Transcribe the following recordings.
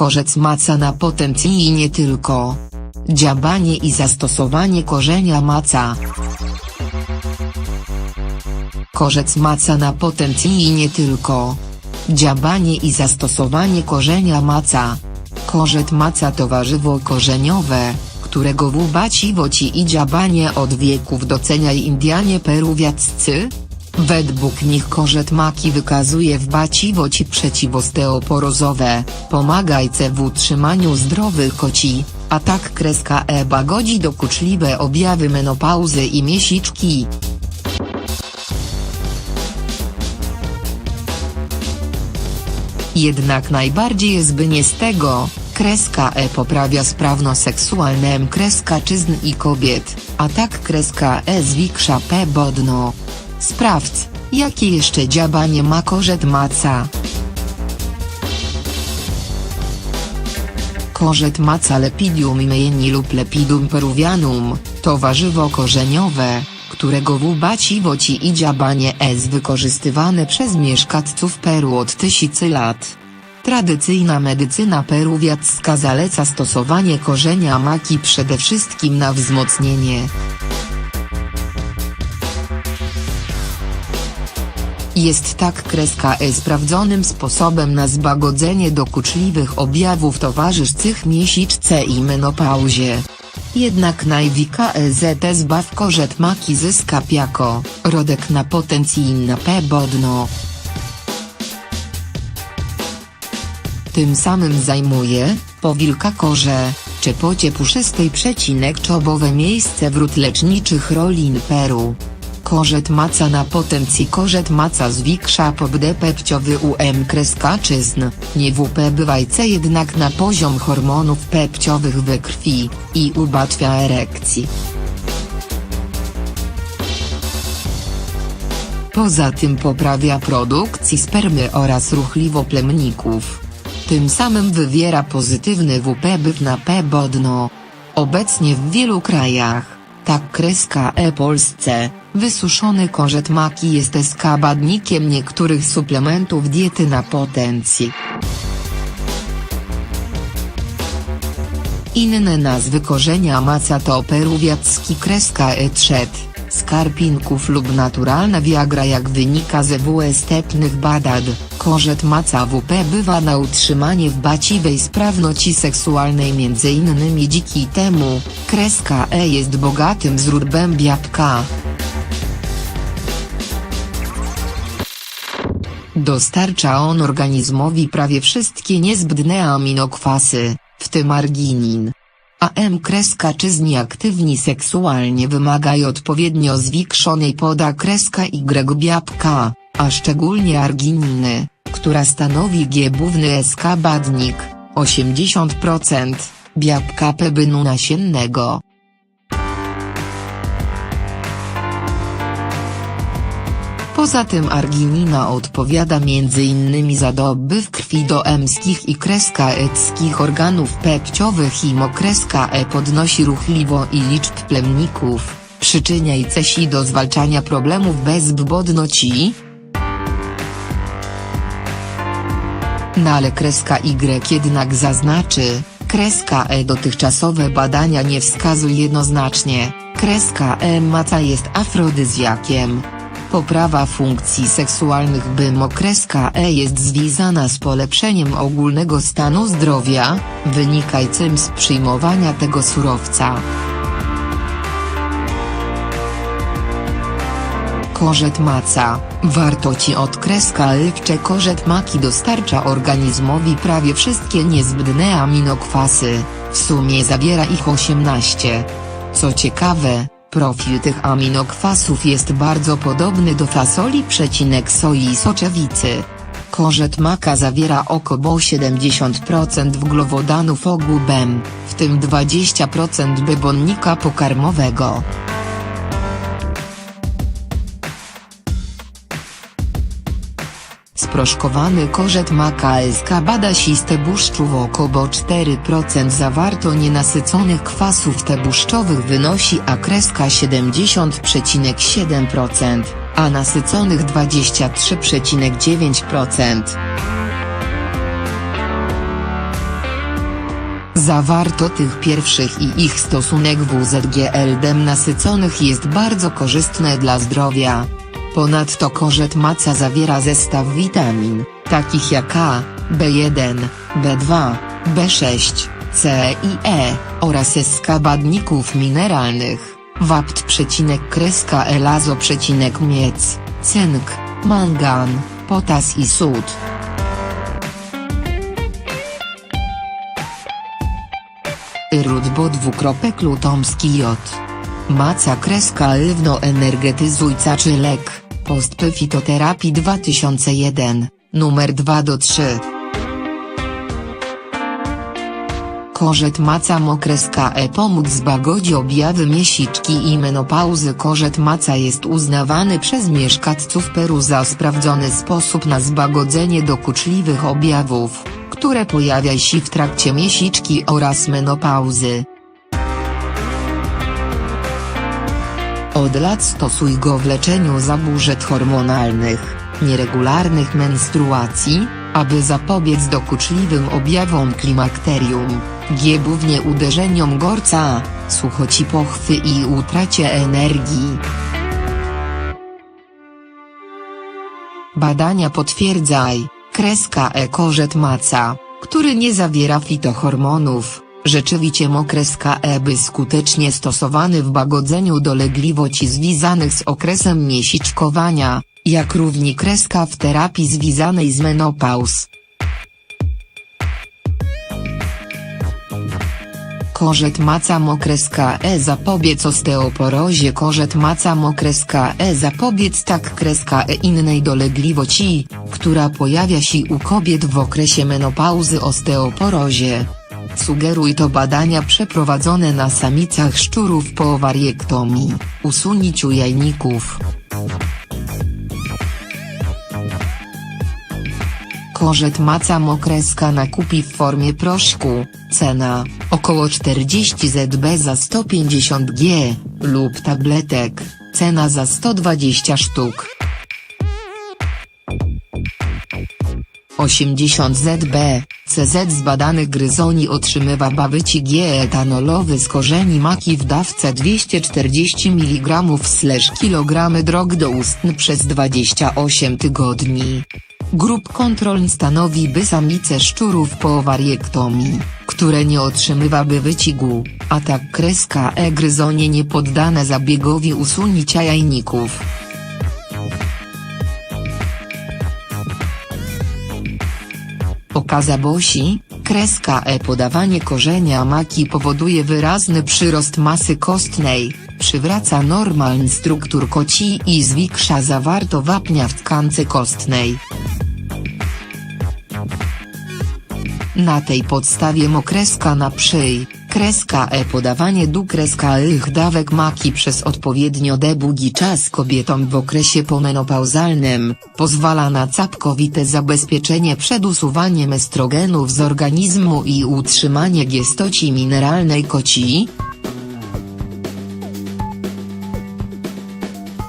Korzec maca na potencji i nie tylko. Dziabanie i zastosowanie korzenia maca. Korzec maca na potencji i nie tylko. Dziabanie i zastosowanie korzenia maca. Korzet maca to warzywo korzeniowe, którego wubaciwoci i dziabanie od wieków docenia Indianie peruwiaccy. Według nich korzet maki wykazuje w baciwoci przeciwosteoporozowe, pomagajce w utrzymaniu zdrowych koci, a tak kreska EBA godzi dokuczliwe objawy menopauzy i miesiczki. Jednak najbardziej zbynie z tego, kreska E poprawia sprawno-seksualne kreskaczyzn i kobiet, a tak kreska E zwiększa P bodno. Sprawdź, jakie jeszcze dziabanie ma korzet maca. Korzet maca lepidium imieni lub lepidum peruvianum, to warzywo korzeniowe, którego wubaciwoci i dziabanie jest wykorzystywane przez mieszkańców Peru od tysięcy lat. Tradycyjna medycyna peruwiacka zaleca stosowanie korzenia maki przede wszystkim na wzmocnienie Jest tak kreska E sprawdzonym sposobem na zbagodzenie dokuczliwych objawów towarzyszczych miesiczce i menopauzie. Jednak najwika EZT zbaw korzet maki zyska piako, rodek na potencji na P bodno. Tym samym zajmuje, po wilka korze, czy pocie puszystej przecinek czobowe miejsce wrót leczniczych rolin Peru. Korzet maca na potencji korzet maca zwiększa pobdę pepciowy UM kreskaczyzn, nie WP bywajce jednak na poziom hormonów pepciowych we krwi, i ułatwia erekcji. Poza tym poprawia produkcję spermy oraz ruchliwo plemników. Tym samym wywiera pozytywny WP na P bodno. Obecnie w wielu krajach, tak kreska E Polsce, wysuszony korzet maki jest składnikiem niektórych suplementów diety na potencji. Inne nazwy korzenia maca to peruwiacki kreska E skarpinków lub naturalna viagra jak wynika ze wstępnych badań, korzet maca WP bywa na utrzymanie w baciwej sprawności seksualnej m.in. dziki temu, kreska E jest bogatym źródłem białka. Dostarcza on organizmowi prawie wszystkie niezbędne aminokwasy, w tym arginin. A M kreska czyzni aktywni seksualnie wymagają odpowiednio zwiększonej poda kreska Y białka, a szczególnie argininy, która stanowi główny składnik, 80%, białka pebynu nasiennego. Poza tym arginina odpowiada m.in. za dobyw krwi do emskich i kreska eckich organów pepciowych i mokreska E podnosi ruchliwo i liczb plemników, przyczyniając się do zwalczania problemów bezbłodności. No ale kreska Y jednak zaznaczy, kreska E dotychczasowe badania nie wskazują jednoznacznie, kreska E maca jest afrodyzjakiem. Poprawa funkcji seksualnych bym okreska E jest związana z polepszeniem ogólnego stanu zdrowia, wynikającym z przyjmowania tego surowca. Korzet maca, warto ci od kreska lwcze korzet maki dostarcza organizmowi prawie wszystkie niezbędne aminokwasy, w sumie zawiera ich 18. Co ciekawe, profil tych aminokwasów jest bardzo podobny do fasoli przecinek soi i soczewicy. Korzet maka zawiera około 70% węglowodanów ogółem, w tym 20% bebonnika pokarmowego. Sproszkowany korzet maka bada siste błuszczu w około 4% zawarto nienasyconych kwasów tłuszczowych wynosi a kreska 70,7%, a nasyconych 23,9%. Zawarto tych pierwszych i ich stosunek WZGL nasyconych jest bardzo korzystne dla zdrowia. Ponadto korzet maca zawiera zestaw witamin, takich jak A, B1, B2, B6, C i E, oraz składników mineralnych, wapt przecinek kreska elazo przecinek miec, cynk, mangan, potas i sód. Rudbo dwukropek lutomski J. Maca kreska lwno energetyzujca czy lek, postpy fitoterapii 2001, numer 2 do 3. Korzet maca mokreska e pomóc zbagodzi objawy miesiczki i menopauzy Korzet maca jest uznawany przez mieszkańców Peru za sprawdzony sposób na zbagodzenie dokuczliwych objawów, które pojawia się w trakcie miesiczki oraz menopauzy. Od lat stosuj go w leczeniu zaburzeń hormonalnych, nieregularnych menstruacji, aby zapobiec dokuczliwym objawom klimakterium, giebównie uderzeniom gorca, suchoci pochwy i utracie energii. Badania potwierdzaj, kreska e korzet maca, który nie zawiera fitohormonów, rzeczywiście mokreska e by skutecznie stosowany w bagodzeniu dolegliwości związanych z okresem miesiczkowania, jak równi kreska w terapii związanej z menopauz. Korzet maca mokreska E zapobiec osteoporozie Korzet maca mokreska E zapobiec tak kreska E innej dolegliwości, która pojawia się u kobiet w okresie menopauzy osteoporozie. Sugeruj to badania przeprowadzone na samicach szczurów po owariektomii, usunięciu jajników. Korzet maca mokreska na kupi w formie proszku, cena, około 40 zb za 150 g, lub tabletek, cena za 120 sztuk. 80 zb, CZ z badanych gryzoni otrzymywa bawyci G etanolowy z korzeni maki w dawce 240 mg kg drog do ustn przez 28 tygodni. Grup kontrolny stanowi by samice szczurów po owariektomii, które nie otrzymywaby wycigu, a tak kreska E gryzonie nie poddane zabiegowi usunięcia jajników. Okaza bosi, kreska E podawanie korzenia maki powoduje wyraźny przyrost masy kostnej, przywraca normalny struktur koci i zwiększa zawarto wapnia w tkance kostnej. Na tej podstawie mokreska na przyj, kreska E. Podawanie du kreska ich dawek maki przez odpowiednio długi czas kobietom w okresie pomenopauzalnym, pozwala na całkowite zabezpieczenie przed usuwaniem estrogenów z organizmu i utrzymanie giestoci mineralnej koci,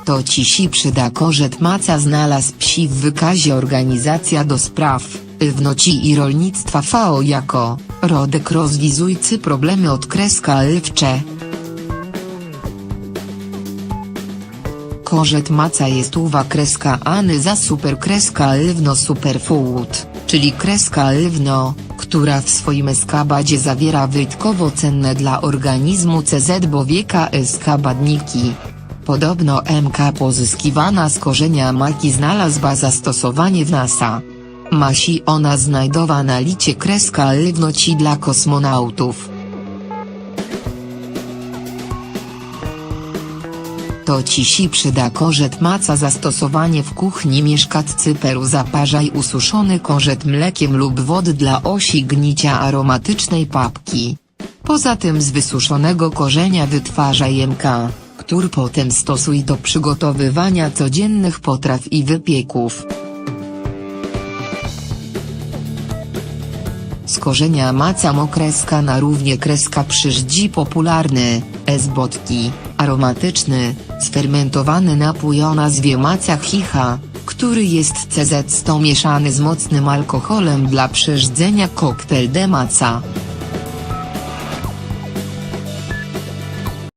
To ci si przyda korzet maca znalazł psi w wykazie Organizacja do Spraw, Wnoci i Rolnictwa FAO jako, rodek rozwizujcy problemy od kreska lwcze. Korzet maca jest uwa kreska Any za super kreska lwno superfood, czyli kreska lwno, która w swoim skabadzie zawiera wyjątkowo cenne dla organizmu CZ bowieka skabadniki. Podobno MK pozyskiwana z korzenia maki znalazła zastosowanie w NASA. Masi ona znajdowa na licie kreska lwnoci dla kosmonautów. To ci si przyda korzet maca zastosowanie w kuchni mieszkatcy Peru zaparzaj ususzony korzet mlekiem lub wod dla osi gnicia aromatycznej papki. Poza tym z wysuszonego korzenia wytwarzaj MK który potem stosuj do przygotowywania codziennych potraw i wypieków. Z korzenia maca mokreska na równie kreska przyżdzi popularny, esbotki, aromatyczny, sfermentowany napój o nazwie maca chicha, który jest CZ100 mieszany z mocnym alkoholem dla przyrdzenia koktajl de maca.